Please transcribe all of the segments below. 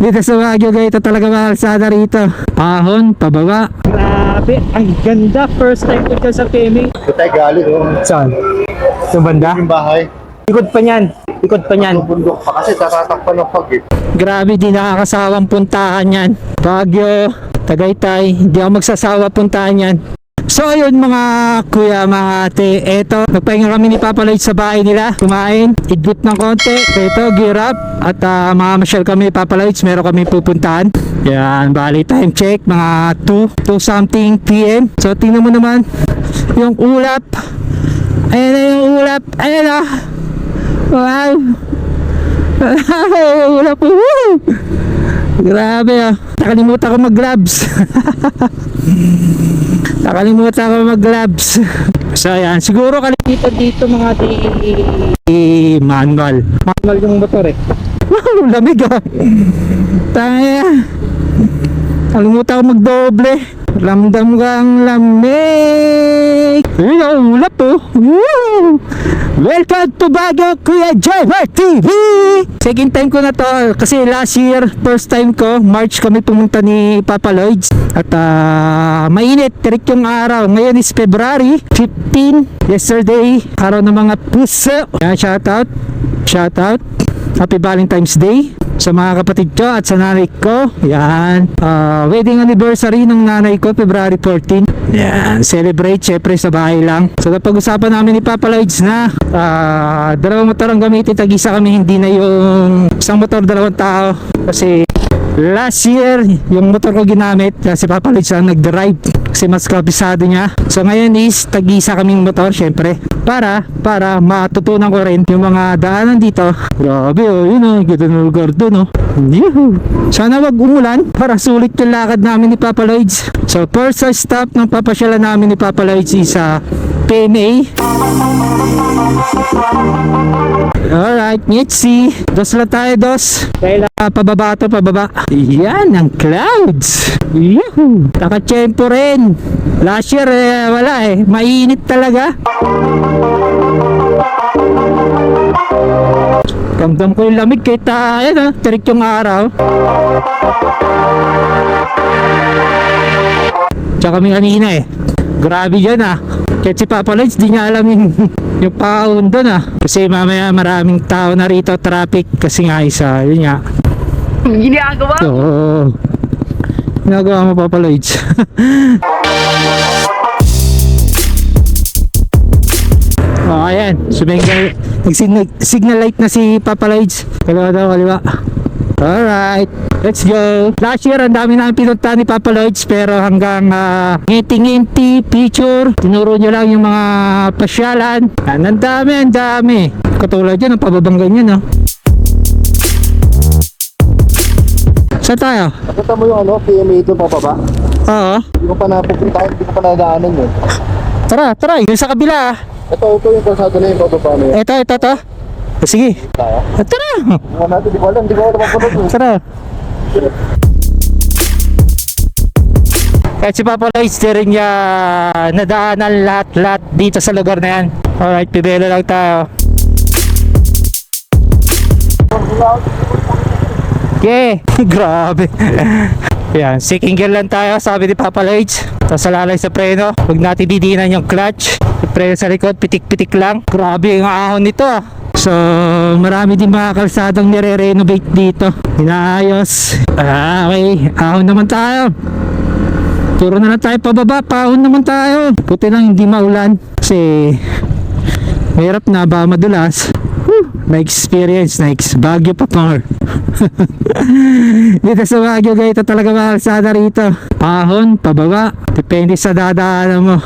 Dito sa Baguio, guys, ito talaga mga kalsada rito. Pahon, pababa. Grabe, ang ganda. First time ko dyan sa PMA. Ito tayo galing, oh. Saan? Yung banda? Yung bahay. Ikot pa niyan. Ikot pa niyan. Bundok pa kasi tatatakpan ng pag eh. Grabe, di nakakasawang puntahan yan. Baguio, Tagaytay, hindi ako magsasawa puntahan yan. So ayun mga kuya, mga ate, eto, nagpahinga kami ni Papa Lloyd sa bahay nila, kumain, idlip ng konti, eto, gear up, at uh, mga masyal kami Papa Lloyd, meron kami pupuntahan. Yan, bali time check, mga 2, 2 something PM. So tingnan mo naman, yung ulap, ayan na yung ulap, ayan na, wow, wala po. Grabe ah. Nakalimutan ko mag-gloves. Nakalimutan ko mag-gloves. So ayan, siguro kalimitan dito mga di, di manual. Manual yung motor eh. Wow, lamig ah. Taya. Kalimutan ko mag-doble. Ramdam kang lamig. Ayun ang ulap oh. Woo! Welcome to Baguio Kuya Driver TV! Second time ko na to kasi last year, first time ko, March kami pumunta ni Papa Lloyds at ah, mainit, tirik yung araw. Ngayon is February 15, yesterday, araw ng mga puso. Yan, shout out, shout out. Happy Valentine's Day sa mga kapatid ko at sa nanay ko. Yan. Ah, wedding anniversary ng nanay ko, February 14. Yan. Celebrate, syempre sa bahay lang. So, napag-usapan namin ni Papa Lloyds na ah, dalawang motor ang gamitin. Tag-isa kami, hindi na yung isang motor, dalawang tao. Kasi last year, yung motor ko ginamit, kasi Papa Lloyds ang nag-drive. Kasi mas kabisado niya. So, ngayon is tag-isa kaming motor, syempre. Para, para matutunan ko rin yung mga daanan dito. Grabe oh, yun oh, ganda ng lugar doon oh. Yuhu. Sana wag umulan para sulit yung lakad namin ni Papa Lloyds. So first stop ng papasyalan namin ni Papa Lloyds is sa PMA. Alright, Mitzi. Dos lang tayo, dos. Dahil ah, pababa to, pababa. Yan, ang clouds. Yuhu. Nakachempo rin. Last year, eh, wala eh. Mainit talaga. Ramdam ko yung lamig kahit uh, ayan ah, tirik yung araw. Tsaka kami kanina eh. Grabe dyan ah. Kahit si Papa Lloyds, di niya alam yung, yung paon doon ah. Kasi mamaya maraming tao na rito, traffic. Kasi nga isa, yun nga. Ginagawa So, ginagawa mo Papa Lloyds. oh, ayan. Sumignal, nag-signal signal light na si Papa Lloyds. Kaliwa daw, kaliwa. Alright, let's go. Last year, ang dami namin pinunta ni Papa Lloyds pero hanggang uh, ngiti-ngiti, picture, tinuro nyo lang yung mga pasyalan. Yan, ang dami, ang dami. Katulad yan, ang pababang ganyan, no? Saan tayo? Nakita mo yung ano, PMA ito pababa? Oo. Hindi ko pa napupuntahan, hindi ko pa nadaanan yun. Tara, tara, yung sa kabila. ah. Ito, ito yung kalsada na yung pababa na yun. Ito, ito, ito. O, sige. Ah, Tara. Mga natin, di ko alam, di ko alam yun. Tara. Kahit si Papa Lloyds, di rin niya nadaanan lahat-lahat dito sa lugar na yan. Alright, pibelo lang tayo. Yeah, grabe. Yan, seeking gear lang tayo, sabi ni Papa Lloyds. Tapos salalay sa preno, huwag natin didinan yung clutch. Yung preno sa likod, pitik-pitik lang. Grabe yung ahon nito ah. So, marami din mga kalsadang nire-renovate dito. Inaayos. Ah, okay. Ahon naman tayo. Turo na lang tayo pababa. Paahon naman tayo. Puti lang hindi maulan. Kasi, mahirap na ba madulas. May experience na ex Baguio pa par. Dito sa Baguio guys, ito talaga mga kalsada rito. Pahon, pababa. Depende sa dadaanan mo.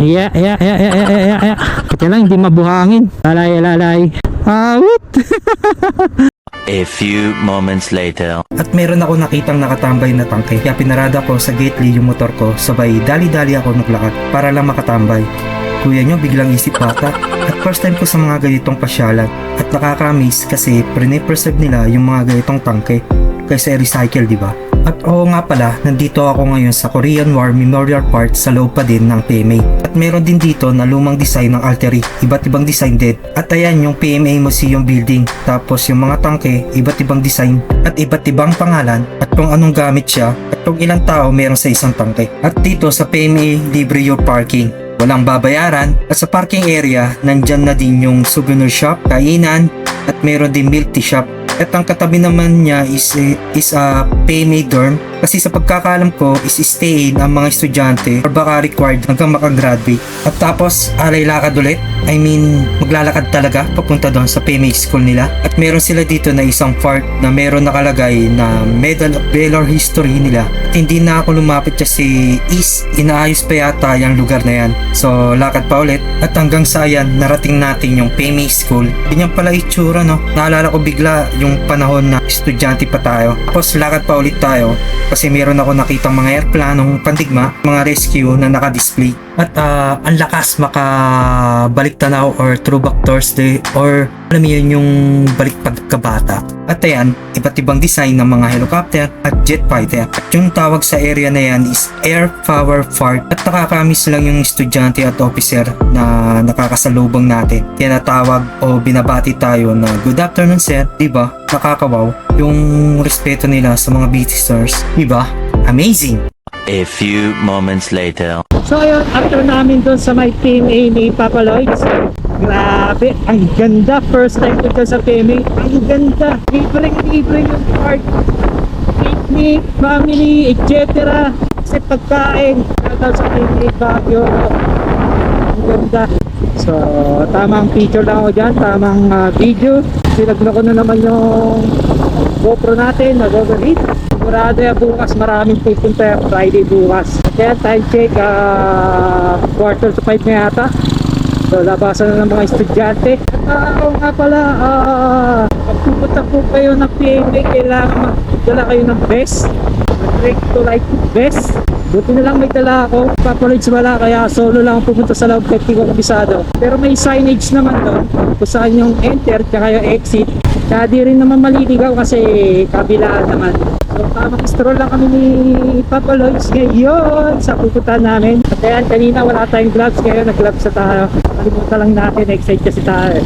Yeah, yeah, yeah, yeah, yeah, yeah, yeah. Kaya lang, hindi mabuhangin. Lalay, lalay. Awit! A few moments later. At meron ako nakitang nakatambay na tangke kaya pinarada ko sa gately yung motor ko sabay dali-dali ako naglakad para lang makatambay. Kuya nyo biglang isip bata at first time ko sa mga ganitong pasyalan at nakakamiss kasi pre-preserve nila yung mga ganitong tangke kaysa i-recycle di ba? At oo nga pala, nandito ako ngayon sa Korean War Memorial Park sa loob pa din ng PMA. At meron din dito na lumang design ng Altery, iba't ibang design din. At ayan yung PMA Museum Building. Tapos yung mga tangke, iba't ibang design at iba't ibang pangalan at kung anong gamit siya at kung ilang tao meron sa isang tangke. At dito sa PMA, libre yung parking. Walang babayaran at sa parking area, nandyan na din yung souvenir shop, kainan at meron din milk tea shop. At ang katabi naman niya is, eh, is a PMA dorm kasi sa pagkakalam ko is stayin ang mga estudyante or baka required hanggang makagraduate. At tapos alay lakad ulit. I mean, maglalakad talaga papunta doon sa PMA school nila. At meron sila dito na isang part na meron nakalagay na Medal of Valor History nila. At hindi na ako lumapit kasi is inaayos pa yata yung lugar na yan. So lakad pa ulit at hanggang sa ayan narating natin yung PMA school. Ganyan pala itsura no. Naalala ko bigla yung panahon na estudyante pa tayo. Tapos lakad pa ulit tayo kasi meron ako nakitang mga airplanong pandigma, mga rescue na naka-display. At ah, ang lakas makabalik tanaw or throwback Thursday or alam yun yung balik pagkabata. At ayan, iba't ibang design ng mga helicopter at jet fighter. At yung tawag sa area na yan is Air Power Fart at nakakamiss lang yung estudyante at officer na nakakasalubong natin. Kaya natawag o binabati tayo na good afternoon sir, di ba? Nakakawaw yung respeto nila sa mga visitors, di ba? Amazing! A few moments later. So ayun, after namin doon sa may PMA ni Papa Lloyds, grabe, ang ganda. First time ko sa PMA, ang ganda. Libreng libre yung park. Picnic, family, etc. Kasi pagkain, daw sa PMA Baguio. Ang ganda. So, tamang picture lang ako dyan, tamang ah, video. Sinagna ko na naman yung GoPro natin, nag-overheat. Sigurado yan bukas, maraming pupunta Friday bukas. Kaya time check, ah, quarter to five na yata. So, labasan na ng mga estudyante. At ah, oo nga pala, ah, pag pupunta po kayo ng PMA, kailangan magdala kayo ng vest. Drink to like vest. Buti na lang may dala ako. Papalit wala kaya solo lang pupunta sa loob kahit ko kabisado. Pero may signage naman doon kung saan yung enter tsaka yung exit. Kaya di rin naman maliligaw kasi kabilaan naman. So tamang stroll lang kami ni Papa Lloyds ngayon sa pupuntahan namin. At ayan, kanina wala tayong gloves ngayon, nag-gloves na tayo. Kalimutan lang natin, excited kasi tayo.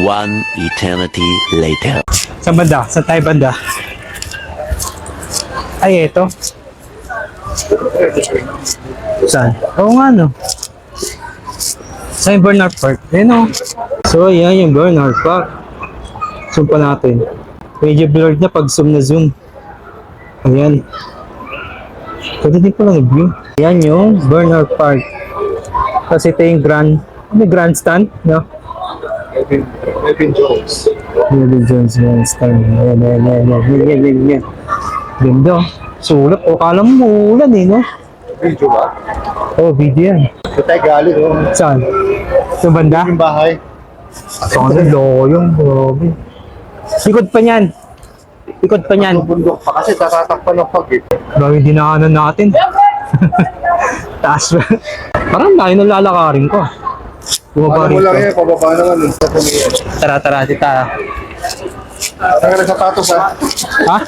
One eternity later. Sa banda? Sa tayo banda? Ay, eto. Saan? Oo nga, no. Sa yung Bernard Park. Ayun, no. So, yan yung Bernard Park. Zoom pa natin. Medyo blurred na pag zoom na zoom. Ayan. Pwede din pala nag-view. Ayan yung Bernard Park. Kasi ito yung grand, may grandstand, no? Evan, Evan Jones. Billy Jones grandstand. Ayan, ayan, ayan, ayan, ayan, ayan, ayan. Ganda. Sulat. O, kala mo ulan eh, no? Video ba? Oh, video yan. Ito tayo galing, oh. Saan? Sa banda? Yung bahay. Saan sa loko yung grabe. Likod pa niyan. Likod pa niyan. Bundok pa kasi tatatakpan ng pag eh. Grabe dinaanan natin. Taas? Parang layo ng lalakarin ko. Bumaba Ano mo lang yan, pababa naman. eh. Sa tumiyan. Tara, tara, tita. Tanggal ng sapatos ha. Ha?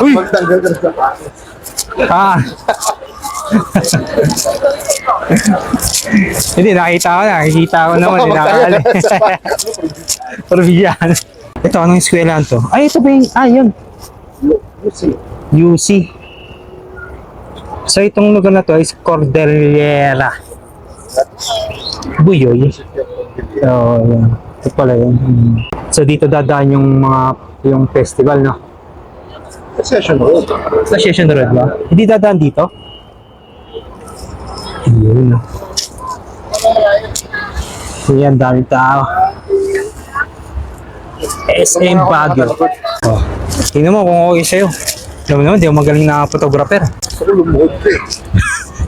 Uy! magtanggal ng sapatos. Ha? Hindi, nakita ko na. Nakikita ko naman. Ng sapatos. Probiyan. Ito, anong eskwelahan to? Ay, ito ba yung... Ah, yun. UC. So, itong lugar na to is Cordillera. Buyoy. So, yan. Ito pala yun. Hmm. So, dito dadaan yung mga yung festival, no? Session road. Sa Session Road ba? Hindi dadaan dito? Ayun, no? Yan, dami tao. SM Baguio. Oh. Tingnan mo kung okay sa'yo. Alam mo naman, di ako magaling na photographer. Ako lumuhod ko eh.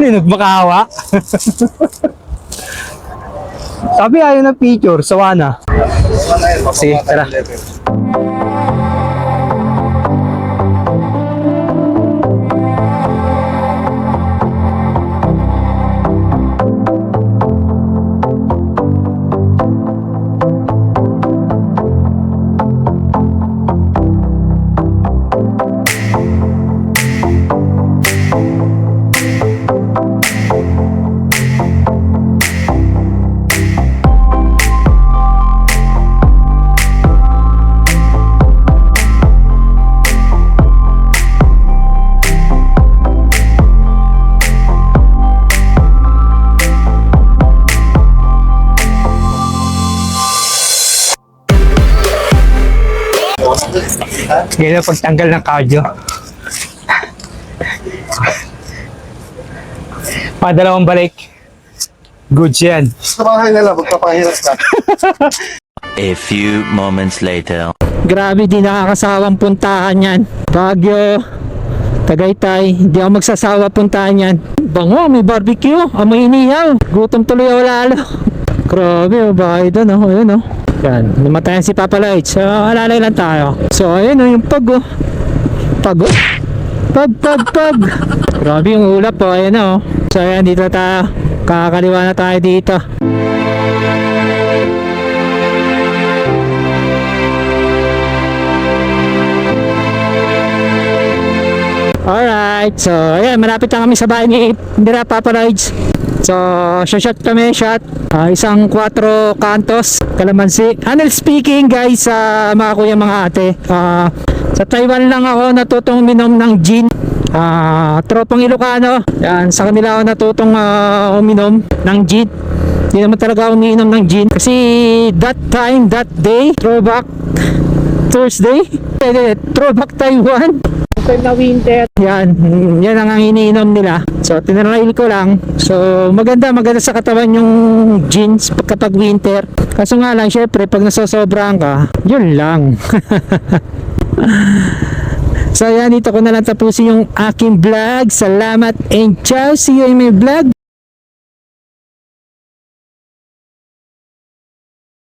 Nagmakawa. Sabi ayaw ng picture, sawa na. Sige, tara. Yan ang pagtanggal ng cardio. Padalawang balik. Good yan. Sa bahay na lang, magpapahirap ka. A few moments later. Grabe, di nakakasawang puntahan yan. Baguio, Tagaytay, hindi ako magsasawa puntahan yan. Bango, may barbecue, amoy inihaw. Gutom tuloy ako lalo. Grabe, oh, bahay doon, oh, ayun, oh. Yan, namatayan si Papa Lloyd. So, alalay lang tayo. So, ayun, oh, yung pag, oh. Pag, oh. Pag, pag, pag. Grabe yung ulap, oh, ayun, oh. So, ayan, dito tayo. Kakaliwa na tayo dito. Alright, so ayan, malapit na kami sa bahay ni Indira Papa Lloyds. So, shot kami, shot. Ah, isang 4 kantos, kalamansi. Anil speaking guys, sa mga kuya mga ate. ah, sa Taiwan lang ako natutong minom ng gin. Ah, tropang Ilocano. Yan, sa kanila ako natutong ah, uminom ng gin. Hindi naman talaga ako umiinom ng gin. Kasi that time, that day, throwback Thursday, throwback Taiwan time na winter. Yan, yan ang iniinom nila. So, tinarail ko lang. So, maganda, maganda sa katawan yung jeans pag- kapag winter. Kaso nga lang, syempre, pag nasosobrahan ka, yun lang. so, yan, dito ko na lang tapusin yung aking vlog. Salamat and ciao. See you in my vlog.